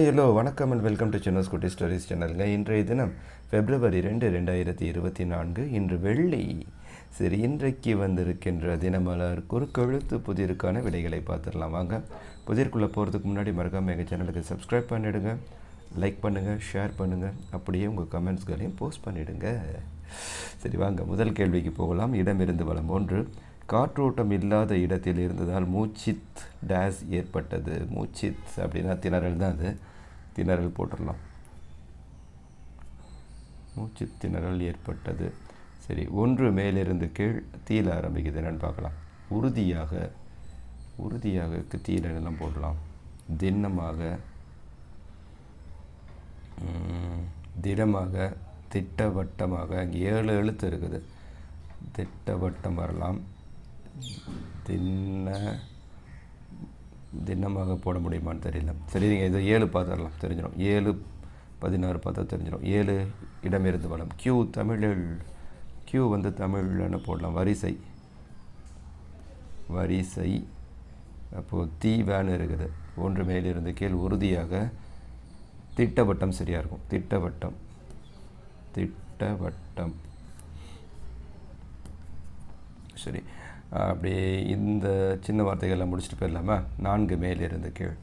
Hello வணக்கம் and welcome to சின்ன குட்டி ஸ்டோரிஸ் சேனலுங்க இன்றைய தினம் பிப்ரவரி ரெண்டு ரெண்டாயிரத்தி இருபத்தி நான்கு. இன்று வெள்ளி. சரி இன்றைக்கு வந்திருக்கின்ற தினமலர் குறுக்கெழுத்து புதிருக்கான விடைகளை பார்த்துடலாம். வாங்க புதிர்க்குள்ளே போகிறதுக்கு முன்னாடி மறக்காமல் எங்கள் சேனலுக்கு சப்ஸ்கிரைப் பண்ணிவிடுங்க லைக் பண்ணுங்கள் ஷேர் பண்ணுங்கள் அப்படியே உங்கள் கமெண்ட்ஸ்களையும் போஸ்ட் பண்ணிவிடுங்க சரி வாங்க முதல் கேள்விக்கு போகலாம். இடமிருந்து வளம். ஒன்று காற்றோட்டம் இல்லாத இடத்தில் இருந்ததால் மூச்சித் டேஸ் ஏற்பட்டது. மூச்சித் அப்படின்னா திணறல் தான் அது. திணறல் போட்டுடலாம். மூச்சு திணறல் ஏற்பட்டது. சரி ஒன்று மேலிருந்து கீழ் தீல ஆரம்பிக்குது என்னென்னு பார்க்கலாம். உறுதியாக உறுதியாக தீலெல்லாம் போடலாம். திண்ணமாக திடமாக திட்டவட்டமாக ஏழு எழுத்து இருக்குது. திட்டவட்டம் வரலாம். திண்ண தினமாக போட முடியுமான்னு தெரியல. சரி நீங்கள் இது ஏழு பார்த்துடலாம் தெரிஞ்சிடும். ஏழு பதினாறு பார்த்தா தெரிஞ்சிடும். ஏழு இடமிருந்து வளம். கியூ தமிழில் கியூ வந்து தமிழ்னு போடலாம். வரிசை. வரிசை. அப்போது தீ வேன் இருக்குது. ஒன்று மேலிருந்து கீழ் உறுதியாக திட்டவட்டம் சரியாக இருக்கும். திட்டவட்டம். திட்டவட்டம். சரி. அப்படியே இந்த சின்ன வார்த்தைகள்லாம் முடிச்சுட்டு போயிடலாமா? நான்கு மேலிருந்து கீழ்.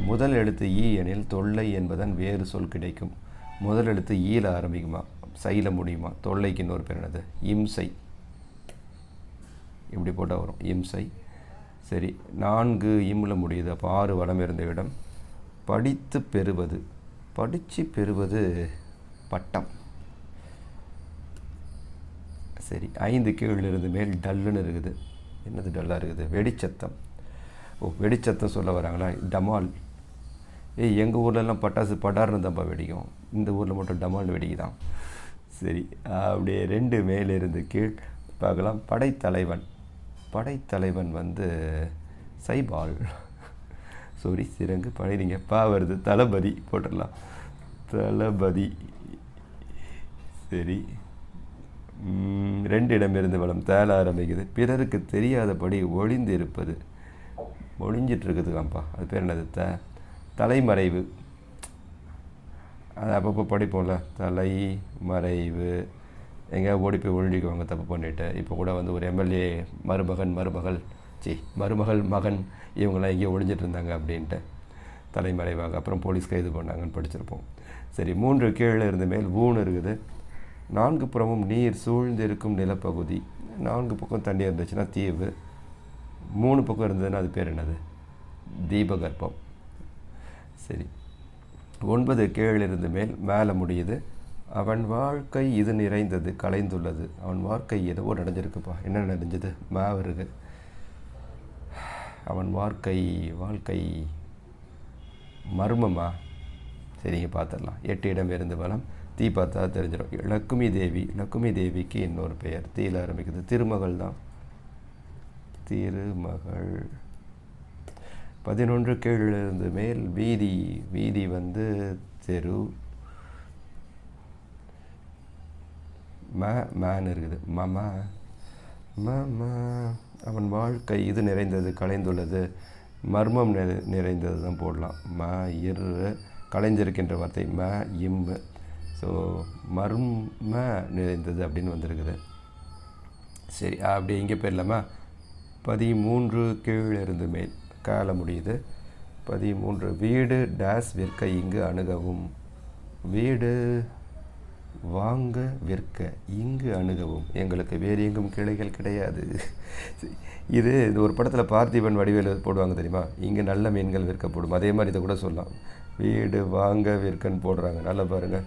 முதல் எழுத்து ஈ எனில் தொல்லை என்பதன் வேறு சொல் கிடைக்கும். முதல் எழுத்து ஈல ஆரம்பிக்குமா? சைல முடியுமா? தொல்லைக்கு இன்னொரு பேர் என்னது? இம்சை. இப்படி போட்டால் வரும். இம்சை. சரி. நான்கு இம்மில் முடியுது. அப்போ ஆறு வடம் இருந்த இடம். படித்து பெறுவது. படித்து பெறுவது பட்டம். சரி. ஐந்து கீழ் இருந்து மேல் டல்லுன்னு இருக்குது. என்னது டல்லாக இருக்குது? வெடிச்சத்தம். ஓ வெடிச்சத்தம் சொல்ல வராங்களா? டமால். ஏய் எங்கள் ஊர்லலாம் பட்டாசு படார்னு தான்ப்பா வெடிக்கும். இந்த ஊரில் மட்டும் டமால் வெடிக்குதான். சரி அப்படியே ரெண்டு மேலே இருந்து கீழ் பார்க்கலாம். படைத்தலைவன். படைத்தலைவன் வந்து சைபால். சாரி சிறங்கு பழையங்க பா வருது. தளபதி போட்டுடலாம். தளபதி. சரி. ரெண்டு இடமிருந்து வளம் தேல ஆரம்பிக்குது. பிறருக்கு தெரியாதபடி ஒளிந்து இருப்பது ஒளிஞ்சிட்ருக்குதுக்காம்ப்பா. அது பேர் என்னது? த தலைமறைவு. அது அப்பப்போ படிப்போம்ல. தலை மறைவு எங்கேயா ஓடி போய் ஒழிஞ்சிக்குவாங்க தப்பு பண்ணிவிட்டு இப்போ கூட வந்து ஒரு எம்எல்ஏ மருமகன் மருமகள். சி மருமகள் மகன் இவங்கெல்லாம் எங்கேயோ ஒழிஞ்சிட்டு இருந்தாங்க அப்படின்ட்டு தலைமறைவாக. அப்புறம் போலீஸ் கைது பண்ணாங்கன்னு படிச்சிருப்போம். சரி மூன்று கீழே இருந்த மேல் ஊன் இருக்குது. நான்கு புறமும் நீர் சூழ்ந்திருக்கும் நிலப்பகுதி. நான்கு பக்கம் தண்ணி இருந்துச்சுன்னா தீவு. மூணு பக்கம் இருந்ததுன்னா அது பேர் என்னது? தீபகற்பம். சரி. ஒன்பது கீழிருந்து மேல் மேலே முடியுது. அவன் வாழ்க்கை இது நிறைந்தது கலைந்துள்ளது. அவன் வாழ்க்கை எதுவோ நடந்திருக்குப்பா என்ன நடந்தது மாவருகு அவன் வாழ்க்கை வாழ்க்கை மர்மமா? சரிங்க பார்த்துடலாம். எட்டு இடம் இருந்து வளம் தீ பார்த்தா தெரிஞ்சிடும். லக்குமி தேவி லக்குமி தேவிக்கு இன்னொரு பெயர். தீயில் ஆரம்பிக்குது. திருமகள் தான். திருமகள். பதினொன்று கீழிருந்து மேல் வீதி வீதி வந்து தெரு. ம மேன் இருக்குது. மம மம. அவன் வாழ்க்கை இது நிறைந்தது கலைந்துள்ளது. மர்மம் நிறை நிறைந்தது தான் போடலாம். ம இரு கலைஞ்சிருக்கின்ற வார்த்தை. ம இம்மு ஸோ மர்ம நிறைந்தது அப்படின்னு வந்திருக்குது. சரி அப்படி இங்கே போயிடலாமா? பதிமூன்று கீழ் இருந்து மேல் கால முடியுது. பதிமூன்று வீடு டேஸ் விற்க இங்கு அணுகவும். வீடு வாங்க விற்க இங்கு அணுகவும். எங்களுக்கு வேறு எங்கும் கிளைகள் கிடையாது. இது இந்த ஒரு படத்தில் பார்த்திபன் வடிவேல் போடுவாங்க தெரியுமா? இங்கே நல்ல மீன்கள் விற்கப்படும். அதே மாதிரி இதை கூட சொல்லலாம். வீடு வாங்க விற்கன்னு போடுறாங்க. நல்லா பாருங்கள்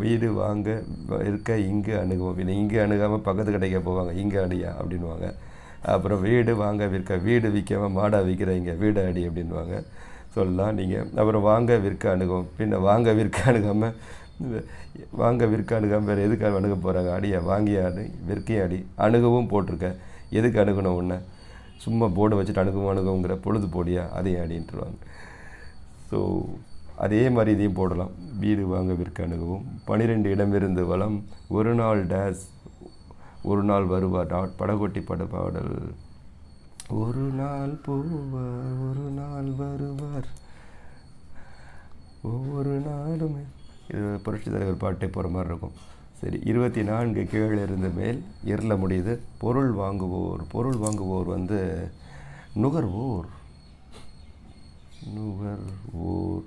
வீடு வாங்க இருக்க இங்கே அணுகுவோம் இல்லை இங்கே அணுகாமல் பக்கத்து கடைக்க போவாங்க. இங்கே அடியா அப்படின்வாங்க அப்புறம் வீடு வாங்க விற்க வீடு விற்காம மாடா விற்கிறீங்க வீடு அடி அப்படின்வாங்க சொல்லலாம் நீங்கள் அப்புறம் வாங்க விற்க அணுகும். பின்ன வாங்க விற்க அணுகாமல் வாங்க விற்க அணுகாமல் வேறு எதுக்கு அணுக போகிறாங்க அடியா வாங்கிய அணு விற்கையும் அடி. அணுகவும் போட்டிருக்க. எதுக்கு அணுகணும் ஒன்று சும்மா போர்டை வச்சுட்டு அணுகவும் அணுகுங்கிற பொழுது போடியா அதையும் அடின்ட்டுருவாங்க. ஸோ அதே மாதிரி இதையும் போடலாம். வீடு வாங்க விற்க அணுகவும் பனிரெண்டு இடமிருந்து வளம் ஒரு நாள் டேஸ் ஒரு நாள் வருவார் டாட் படகோட்டி பட பாடல் ஒரு நாள் போவார் ஒரு நாள் வருவார். ஒவ்வொரு நாளுமே. இது புரட்சி தலைவர் பாட்டே போகிற மாதிரி இருக்கும். சரி இருபத்தி நான்கு கீழே இருந்து மேல் இருள முடியுது. பொருள் வாங்குவோர் பொருள் வாங்குவோர் வந்து நுகர்வோர். நுகர்வோர்.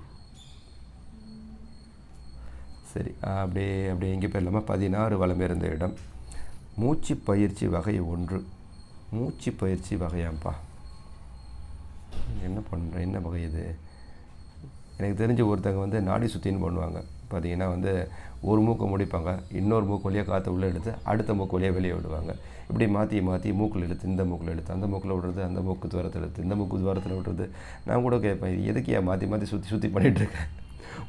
சரி அப்படியே அப்படியே எங்கே போயிடலாமா? பதினாறு வளம் இருந்த இடம். மூச்சு பயிற்சி வகை ஒன்று. மூச்சு பயிற்சி வகையாம்ப்பா. என்ன பண்ணுறேன் என்ன வகை இது? எனக்கு தெரிஞ்ச ஒருத்தங்க வந்து நாடி சுத்தின்னு பண்ணுவாங்க. பார்த்தீங்கன்னா வந்து ஒரு மூக்கை முடிப்பாங்க இன்னொரு மூக்கு வழியாக காற்று உள்ளே எடுத்து அடுத்த மூக்கு வழியாக வெளியே விடுவாங்க. இப்படி மாற்றி மாற்றி மூக்கில் எடுத்து இந்த மூக்கில் எடுத்து அந்த மூக்கில் விடுறது அந்த மூக்கு துவாரத்தில் எடுத்து இந்த மூக்கு துவாரத்தில் விடுறது. நான் கூட கேட்பேன் எதுக்கே எதுக்கு ஏன் மாற்றி மாற்றி சுற்றி சுற்றி பண்ணிகிட்ருக்கேன்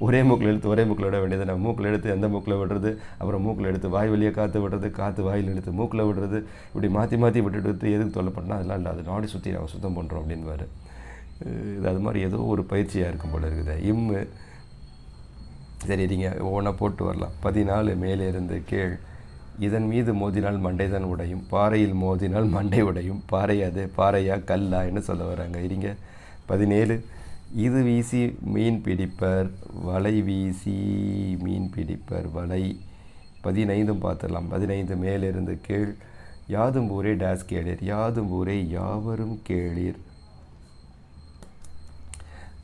ஒரே மூக்கில் எடுத்து ஒரே மூக்கில் விட வேண்டியது. நான் மூக்கில் எடுத்து எந்த மூக்கில் விடுறது? அப்புறம் மூக்கில் எடுத்து வாய் வழியாக காற்று விடுறது காற்று வாயில் எடுத்து மூக்கில் விடுறது. இப்படி மாற்றி மாற்றி விட்டுட்டு எதுக்கு தொல்லை பண்ணால் அதெல்லாம் இல்லை. அது நாடி சுற்றி நாங்கள் சுத்தம் பண்ணுறோம் அப்படின்வாரு இது அது மாதிரி ஏதோ ஒரு பயிற்சியாக இருக்கும் போல இருக்குது. இம்மு சரி நீங்கள் ஒவ்வொன்றா போட்டு வரலாம். பதினாலு மேலே இருந்து கீழ். இதன் மீது மோதினால் மண்டை தான் உடையும். பாறையில் மோதினால் மண்டை உடையும். பாறை அது பாறையா கல்லா என்ன சொல்ல வராங்க இருங்க. பதினேழு. இது வீசி மீன் பிடிப்பர் வலை வீசி மீன் பிடிப்பர் வலை. பதினைந்தும் பார்த்துடலாம். பதினைந்து மேலிருந்து கீழ். யாதும் ஊரே டேஸ் கேளீர். யாதும் ஊரே யாவரும் கேளீர்.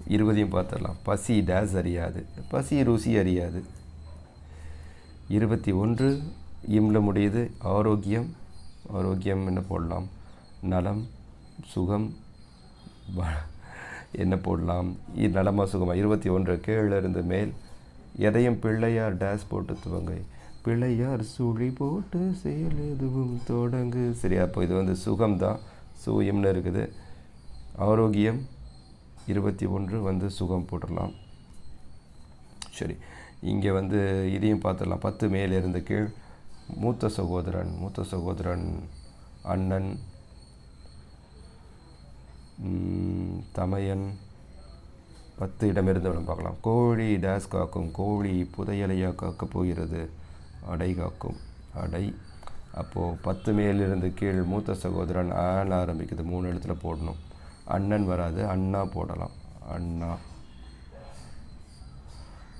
இருபதையும் பார்த்துடலாம். பசி டேஸ் அறியாது. பசி ருசி அறியாது. இருபத்தி ஒன்று இம்ல முடியுது. ஆரோக்கியம். ஆரோக்கியம் என்ன போடலாம்? நலம் சுகம் வ- என்ன போடலாம்? இ- நலமா சுகமா? இருபத்தி ஒன்று கீழே இருந்து மேல். எதையும் பிள்ளையார் டேஸ் போட்டு துவங்கை. பிள்ளையார் சுழி போட்டு செயல் எதுவும் தொடங்கு. சரியா அப்போ இது வந்து சுகம்தான். சூயம்னு இருக்குது. ஆரோக்கியம். இருபத்தி ஒன்று வந்து சுகம் போட்டுடலாம் சரி இங்கே வந்து இதையும் பார்த்துடலாம். பத்து மேலே இருந்து கீழ். மூத்த சகோதரன் மூத்த சகோதரன் அண்ணன். தமையன் பத்து இடமிருந்து இடம் பார்க்கலாம். கோழி டேஸ் காக்கும் கோழி புதையலையாக காக்கப் போகிறது அடை காக்கும் அடை. அப்போது பத்து மேலிருந்து கீழ் மூத்த சகோதரன் ஆன் ஆரம்பிக்குது. மூணு இடத்துல போடணும். அண்ணன் வராது அண்ணா போடலாம். அண்ணா.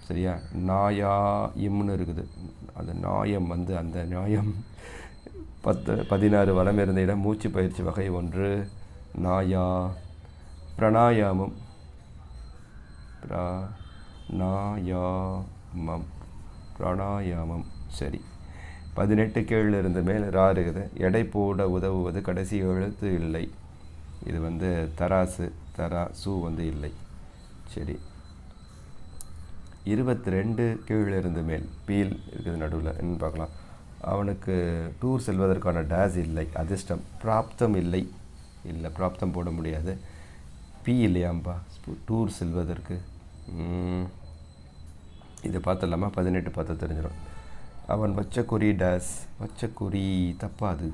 சரியா? நாயா இம்னு இருக்குது. அந்த நாயம் வந்து அந்த நியாயம் பத்து பதினாறு வளம் இருந்த இடம். மூச்சு பயிற்சி வகை ஒன்று நாயா பிரணாயாமம். பிராணாயாமம். பிராணாயாமம். சரி. பதினெட்டு கீழ் இருந்து மேல் ரா இருக்குது எடை போட உதவுவது கடைசி எழுத்து இல்லை. இது வந்து தராசு. தரா சு வந்து இல்லை. சரி. இருபத்தி ரெண்டு கீழ் இருந்து மேல். பீல் இருக்குது நடுவில். என்னன்னு பார்க்கலாம். அவனுக்கு டூர் செல்வதற்கான டேஸ் இல்லை. அதிர்ஷ்டம். பிராப்தம் இல்லை. இல்லை. பிராப்தம் போட முடியாது. பி இல்லையாம்பா? டூர் செல்வதற்கு. இதை பார்த்துடலாமா? பதினெட்டு பார்த்து தெரிஞ்சிடும் அவன் வச்ச குறி டேஸ் வச்ச குறி தப்பாது.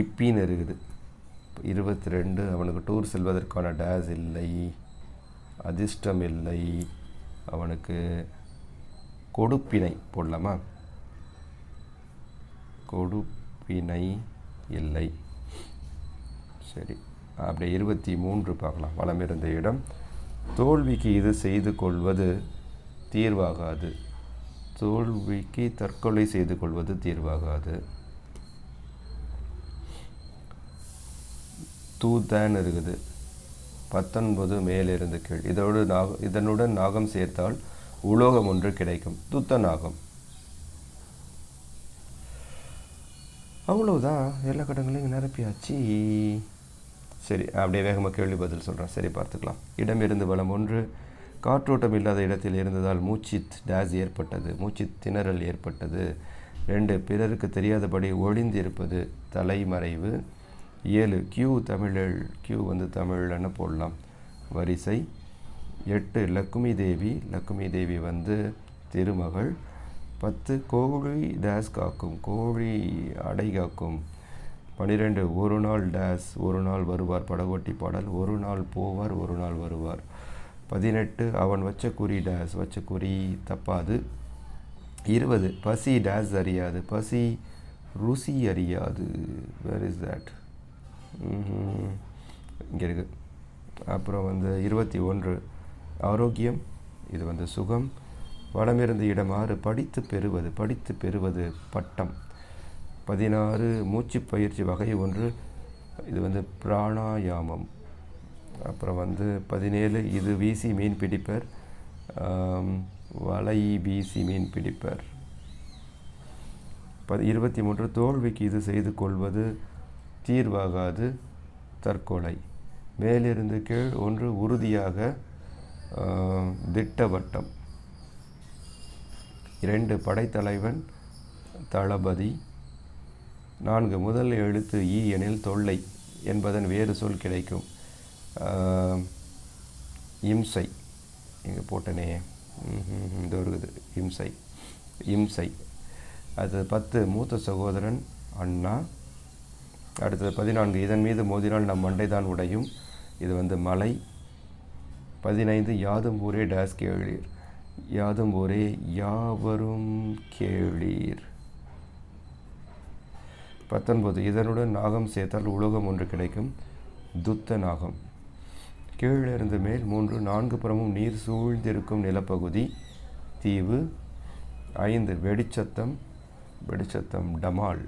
இப்பின்னு இருக்குது. இருபத்தி ரெண்டு அவனுக்கு டூர் செல்வதற்கான டேஸ் இல்லை. அதிர்ஷ்டம் இல்லை. அவனுக்கு கொடுப்பினை போடலாமா? கொடுப்பினை இல்லை. சரி. அப்படியே இருபத்தி மூன்று பார்க்கலாம். வளம் இருந்த இடம். தோல்விக்கு இது செய்து கொள்வது தீர்வாகாது. தோல்விக்கு தற்கொலை செய்து கொள்வது தீர்வாகாது. தூதான் இருக்குது. பத்தொன்பது மேலிருந்து கீழ். இதோடு நாக இதனுடன் நாகம் சேர்த்தால் உலோகம் ஒன்று கிடைக்கும். துத்த நாகம். அவ்வளோதான் எல்லா கடங்களையும் நிரப்பியாச்சு. சரி அப்படியே வேகமாக கேள்வி பதில் சொல்கிறேன் சரி பார்த்துக்கலாம். இடமிருந்து பலம் ஒன்று. காற்றோட்டம் இல்லாத இடத்தில் இருந்ததால் மூச்சு டேஸ் ஏற்பட்டது. மூச்சு திணறல் ஏற்பட்டது. ரெண்டு பிறருக்கு தெரியாதபடி ஒளிந்திருப்பது தலைமறைவு. ஏழு கியூ தமிழில் கியூ வந்து தமிழ்னு போடலாம். வரிசை. எட்டு லக்குமி தேவி. லக்குமி தேவி வந்து திருமகள். பத்து கோழி டேஸ் காக்கும். கோழி அடை காக்கும். பன்னிரெண்டு ஒரு நாள் டேஸ் ஒரு நாள் வருவார் படகோட்டி பாடல் ஒரு நாள் போவார் ஒரு நாள் வருவார். பதினெட்டு அவன் வச்ச குறி டேஸ் வச்ச குறி தப்பாது. இருபது பசி டேஸ் அறியாது பசி ருசி அறியாது. வேர் இஸ் தட் இங்கே இருக்கு. அப்புறம் வந்து இருபத்தி ஒன்று ஆரோக்கியம் இது வந்து சுகம். வடமிருந்து இடமாறு படித்து பெறுவது படித்து பெறுவது பட்டம். பதினாறு மூச்சு பயிற்சி வகை ஒன்று. இது வந்து பிராணாயாமம். அப்புறம் வந்து பதினேழு இது வீசி மீன் பிடிப்பர். வலை வீசி மீன் பிடிப்பர். ப இருபத்தி மூன்று தோல்விக்கு இது செய்து கொள்வது தீர்வாகாது தற்கொலை. மேலிருந்து கீழ் ஒன்று உறுதியாக திட்டவட்டம். இரண்டு படைத்தலைவன் தளபதி. நான்கு முதல் எழுத்து ஈ எனில் தொல்லை என்பதன் வேறு சொல் கிடைக்கும். இம்சை. இங்கே போட்டனே. இது இந்த இது இம்சை. இம்சை. அது பத்து மூத்த சகோதரன் அண்ணா. அடுத்தது பதினான்கு இதன் மீது மோதினால் நம் மண்டைதான் உடையும். இது வந்து மலை. பதினைந்து யாதும் ஊரே டேஸ் கேளீர். யாதும் ஊரே யாவரும் கேளீர். பத்தொன்பது இதனுடன் நாகம் சேர்த்தால் உலோகம் ஒன்று கிடைக்கும். துத்த நாகம். கீழிருந்து மேல் மூன்று நான்கு புறமும் நீர் சூழ்ந்திருக்கும் நிலப்பகுதி. தீவு. ஐந்து வெடிச்சத்தம். வெடிச்சத்தம் டமால்.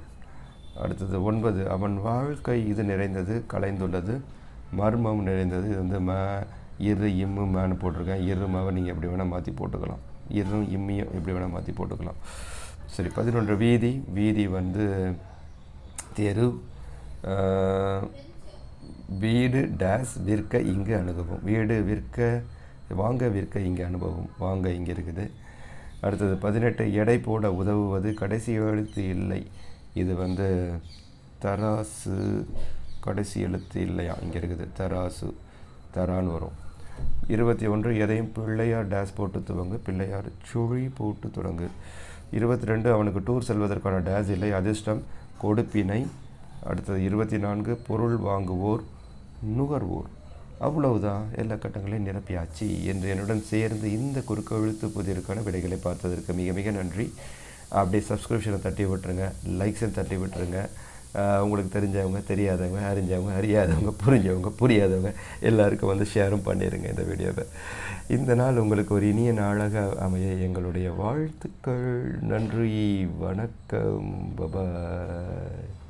அடுத்தது ஒன்பது அவன் வாழ்க்கை இது நிறைந்தது கலைந்துள்ளது. மர்மம் நிறைந்தது. இது வந்து ம இரு இம்மு மேனு போட்டிருக்கேன். இரு மவ நீங்கள் எப்படி வேணால் மாற்றி போட்டுக்கலாம். இரும் இம்மியும் எப்படி வேணால் மாற்றி போட்டுக்கலாம். சரி பதினொன்று வீதி. வீதி வந்து தெரு வீடு டேஸ் விற்க இங்கு அனுபவம். வீடு விற்க வாங்க விற்க இங்கே அனுபவம். வாங்க இங்கே இருக்குது. அடுத்தது பதினெட்டு எடை போட உதவுவது கடைசி எழுத்து இல்லை. இது வந்து தராசு கடைசி எழுத்து இல்லையா? இங்கே இருக்குது. தராசு தரான்னு வரும். இருபத்தி ஒன்று எதையும் பிள்ளையார் டேஸ் போட்டு துவங்கு பிள்ளையார் சுழி போட்டு தொடங்கு. இருபத்தி ரெண்டு அவனுக்கு டூர் செல்வதற்கான டேஸ் இல்லை அதிர்ஷ்டம். கொடுப்பினை அடுத்தது இருபத்தி நான்கு பொருள் வாங்குவோர் நுகர்வோர். அவ்வளவுதான். எல்லா கட்டங்களையும் நிரப்பியாச்சு. என்று என்னுடன் சேர்ந்து இந்த குறுக்கெழுத்து புதிருக்கான விடைகளை பார்த்ததற்கு மிக மிக நன்றி. அப்படியே சப்ஸ்கிரிப்ஷனை தட்டி விட்டுருங்க. லைக்ஸை தட்டி விட்டுருங்க. உங்களுக்கு தெரிஞ்சவங்க தெரியாதவங்க அறிஞ்சவங்க அறியாதவங்க புரிஞ்சவங்க புரியாதவங்க எல்லாருக்கும் வந்து ஷேரும் பண்ணிடுங்க இந்த வீடியோவை. இந்த நாள் உங்களுக்கு ஒரு இனிய நாளாக அமைய எங்களுடைய வாழ்த்துக்கள். நன்றி வணக்கம். பபாய்